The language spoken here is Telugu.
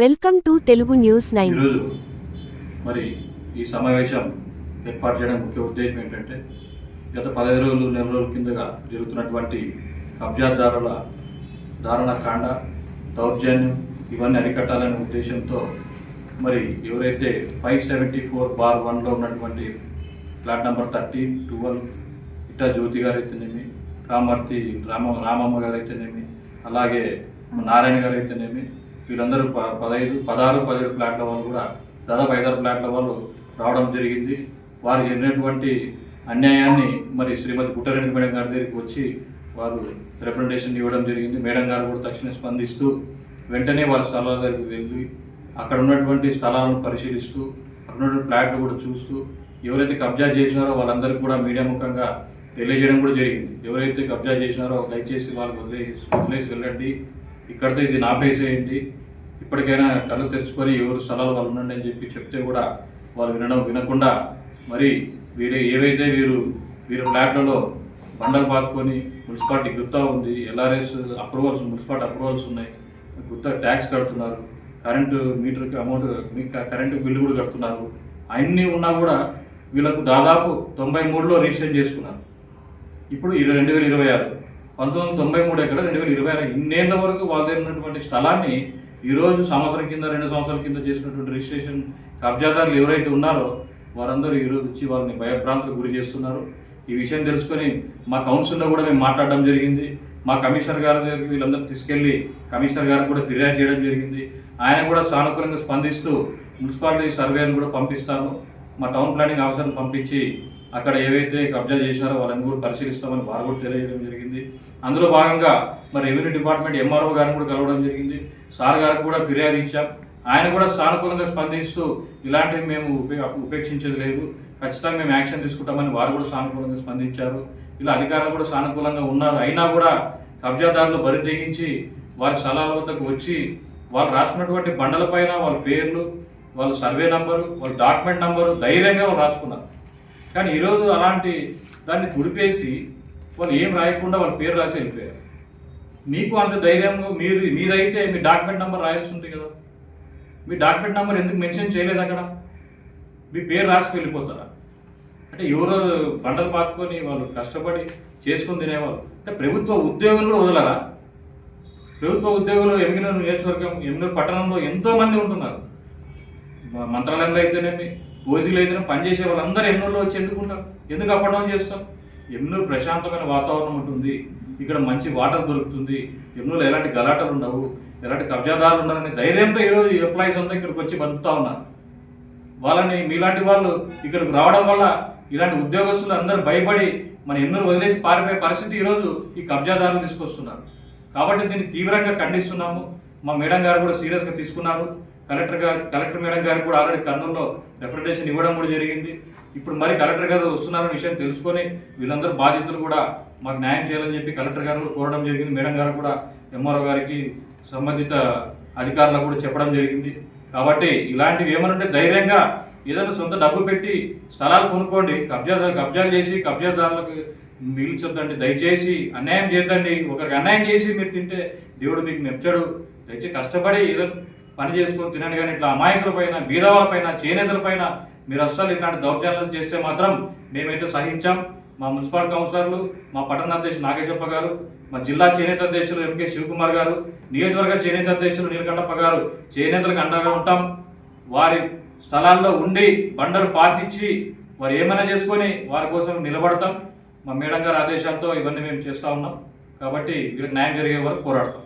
Welcome to Telugu news nine. ఈరోజు మరి ఈ సమావేశం ఏర్పాటు చేయడం ముఖ్య ఉద్దేశం ఏంటంటే గత పదహైదు రోజులు నెల రోజుల కిందగా జరుగుతున్నటువంటి కబ్జాదారుల దారుణ కాండ దౌర్జన్యం ఇవన్నీ అరికట్టాలనే ఉద్దేశంతో మరి ఎవరైతే ఫైవ్ సెవెంటీ ఫోర్ బార్ వన్లో ఉన్నటువంటి ఫ్లాట్ నెంబర్ థర్టీ ట్వెల్వ్ ఇట్టా జ్యోతి గారు అయితేనేమి కామర్తి రామ రామమ్మ గారు అయితేనేమి అలాగే నారాయణ గారు అయితేనేమి వీళ్ళందరూ ప పదహైదు పదహారు పదిహేడు ప్లాట్ల వాళ్ళు కూడా దాదాపు ఐదారు ప్లాట్ల వాళ్ళు రావడం జరిగింది. వారు జరిగినటువంటి అన్యాయాన్ని మరి శ్రీమతి పుట్టారెడ్డి మేడం గారి దగ్గరికి వచ్చి వారు రిప్రజెంటేషన్ ఇవ్వడం జరిగింది. మేడం గారు కూడా తక్షణ స్పందిస్తూ వెంటనే వారి స్థలాల దగ్గరికి వెళ్ళి అక్కడ ఉన్నటువంటి స్థలాలను పరిశీలిస్తూ అక్కడ ఉన్నటువంటి ఫ్లాట్లు కూడా చూస్తూ ఎవరైతే కబ్జా చేసినారో వాళ్ళందరికీ కూడా మీడియా ముఖంగా తెలియజేయడం కూడా జరిగింది. ఎవరైతే కబ్జా చేసినారో దయచేసి వాళ్ళు వదిలేసి వదిలేసి వెళ్ళండి. ఇక్కడితో ఇది నాపేసేయండి. ఇప్పటికైనా కళ్ళు తెరుచుకొని ఎవరు స్థలాలు వాళ్ళు ఉండండి అని చెప్పి చెప్తే కూడా వాళ్ళు వినడం వినకుండా మరి వీరు ఏవైతే వీరు వీరు ఫ్లాట్లలో బండలు పాతుకొని మున్సిపాలిటీ గుత్తా ఉంది ఎల్ఆర్ఎస్ అప్రూవల్స్ మున్సిపాలిటీ అప్రూవల్స్ ఉన్నాయి గుత్తా ట్యాక్స్ కడుతున్నారు కరెంటు మీటర్కి అమౌంట్ మీ కరెంటు బిల్లు కూడా కడుతున్నారు. అన్నీ ఉన్నా కూడా వీళ్ళకు దాదాపు తొంభై మూడులో రిజిస్టర్ చేసుకున్నారు. ఇప్పుడు ఇరవై రెండు వేల ఇరవై ఆరు. పంతొమ్మిది వందల తొంభై మూడు ఎక్కడ రెండు వేల ఇరవై ఆరు ఇన్నేళ్ళ వరకు వాళ్ళ దగ్గర ఉన్నటువంటి స్థలాన్ని ఈరోజు సంవత్సరం కింద రెండు సంవత్సరాల కింద చేసినటువంటి రిజిస్ట్రేషన్ కబ్జాదారులు ఎవరైతే ఉన్నారో వారందరూ ఈరోజు వచ్చి వాళ్ళని భయభ్రాంతులకు గురి చేస్తున్నారు. ఈ విషయం తెలుసుకొని మా కౌన్సిల్లో కూడా మేము మాట్లాడడం జరిగింది. మా కమిషనర్ గారి దగ్గరికి వీళ్ళందరూ తీసుకెళ్ళి కమిషనర్ గారికి కూడా ఫిర్యాదు చేయడం జరిగింది. ఆయన కూడా సానుకూలంగా స్పందిస్తూ మున్సిపాలిటీ సర్వేను కూడా పంపిస్తాను. మా టౌన్ ప్లానింగ్ ఆఫీసర్ని పంపించి అక్కడ ఏవైతే కబ్జా చేసినారో వాళ్ళని కూడా పరిశీలిస్తామని వారు కూడా తెలియజేయడం జరిగింది. అందులో భాగంగా మరి రెవెన్యూ డిపార్ట్మెంట్ ఎంఆర్ఓ గారిని కూడా కలవడం జరిగింది. సార్ గారికి కూడా ఫిర్యాదు ఇచ్చాం. ఆయన కూడా సానుకూలంగా స్పందిస్తూ ఇలాంటివి మేము ఉపేక్షించేది లేదు. ఖచ్చితంగా మేము యాక్షన్ తీసుకుంటామని వారు కూడా సానుకూలంగా స్పందించారు. ఇలా అధికారులు కూడా సానుకూలంగా ఉన్నారు. అయినా కూడా కబ్జాదారులు బరి తెగించి వారి స్థలాల వద్దకు వచ్చి వాళ్ళు రాసినటువంటి బండలపైన వాళ్ళ పేర్లు వాళ్ళు సర్వే నంబరు వాళ్ళ డాక్యుమెంట్ నంబరు ధైర్యంగా వాళ్ళు రాసుకున్నారు. కానీ ఈరోజు అలాంటి దాన్ని కుడిపేసి వాళ్ళు ఏం రాయకుండా వాళ్ళ పేరు రాసి వెళ్ళిపోయారు. మీకు అంత ధైర్యంగా మీరు మీరైతే మీ డాక్యుమెంట్ నెంబర్ రాయాల్సి ఉంటుంది కదా. మీ డాక్యుమెంట్ నెంబర్ ఎందుకు మెన్షన్ చేయలేదు అక్కడ? మీ పేరు రాసి వెళ్ళిపోతారా? అంటే ఎవరో బండలు పాతుకొని వాళ్ళు కష్టపడి చేసుకుని తినేవాళ్ళు. అంటే ప్రభుత్వ ఉద్యోగులు కూడా వదలరా? ప్రభుత్వ ఉద్యోగులు ఎమిగినూరు నియోజకవర్గం ఎమిగినూరు పట్టణంలో ఎంతోమంది ఉంటున్నారు. మంత్రాలయంలో అయితేనేమి ఓజీలో అయితేనే పనిచేసే వాళ్ళందరూ ఎమ్నూరులో వచ్చి ఎందుకు అప్ ఎందుకు డౌన్ చేస్తాం ఎన్నో ప్రశాంతమైన వాతావరణం ఉంటుంది. ఇక్కడ మంచి వాటర్ దొరుకుతుంది. ఎమ్నూరులో ఎలాంటి గలాటలు ఉండవు. ఎలాంటి కబ్జాదారులు ఉండాలని ధైర్యంతో ఈరోజు ఎంప్లాయీస్ అంతా ఇక్కడికి వచ్చి బతుకుతా ఉన్నారు. వాళ్ళని మీలాంటి వాళ్ళు ఇక్కడికి రావడం వల్ల ఇలాంటి ఉద్యోగస్తులు అందరూ భయపడి మన ఎన్నో వదిలేసి పారిపోయే పరిస్థితి ఈరోజు ఈ కబ్జాదారులు తీసుకొస్తున్నారు. కాబట్టి దీన్ని తీవ్రంగా ఖండిస్తున్నాము. మా మేడం గారు కూడా సీరియస్గా తీసుకున్నారు. కలెక్టర్ గారు కలెక్టర్ మేడం గారికి కూడా ఆల్రెడీ కర్నూలులో రిప్రజెంటేషన్ ఇవ్వడం కూడా జరిగింది. ఇప్పుడు మరి కలెక్టర్ గారు వస్తున్నారనే విషయం తెలుసుకొని వీళ్ళందరూ బాధితులు కూడా మాకు న్యాయం చేయాలని చెప్పి కలెక్టర్ గారు కూడా కోరడం జరిగింది. మేడం గారు కూడా ఎంఆర్ఓ గారికి సంబంధిత అధికారులకు కూడా చెప్పడం జరిగింది. కాబట్టి ఇలాంటివి ఏమనంటే ఉంటే ధైర్యంగా ఏదైనా సొంత డబ్బు పెట్టి స్థలాలు కొనుక్కోండి కబ్జా కబ్జాలు చేసి కబ్జాదారులకు మిగిల్చొద్దండి దయచేసి అన్యాయం చేద్దండి. ఒకరికి అన్యాయం చేసి మీరు తింటే దేవుడు మీకు మెచ్చడు దయచేసి కష్టపడి ఏదైనా పని చేసుకొని తినండి కానీ ఇట్లా అమాయకుల పైన బీదవాల పైన చేనేతల పైన మీరు అస్సలు ఇట్లాంటి దౌర్జన్యాలు చేస్తే మాత్రం మేమైతే సహించాం. మా మున్సిపల్ కౌన్సిలర్లు మా పట్టణ అధ్యక్షులు నాగేశప్ప గారు మా జిల్లా చేనేత అధ్యక్షులు ఎంకే శివకుమార్ గారు నియోజకవర్గ చేనేత అధ్యక్షులు నీలకంఠప్ప గారు చేనేతలకు అండగా ఉంటాం. వారి స్థలాల్లో ఉండి బండలు పాటించి వారు ఏమైనా చేసుకొని వారి కోసం నిలబడతాం. మా మేడం గారి ఆదేశాలతో ఇవన్నీ మేము చేస్తూ ఉన్నాం. కాబట్టి వీరికి న్యాయం జరిగే వరకు పోరాడతాం.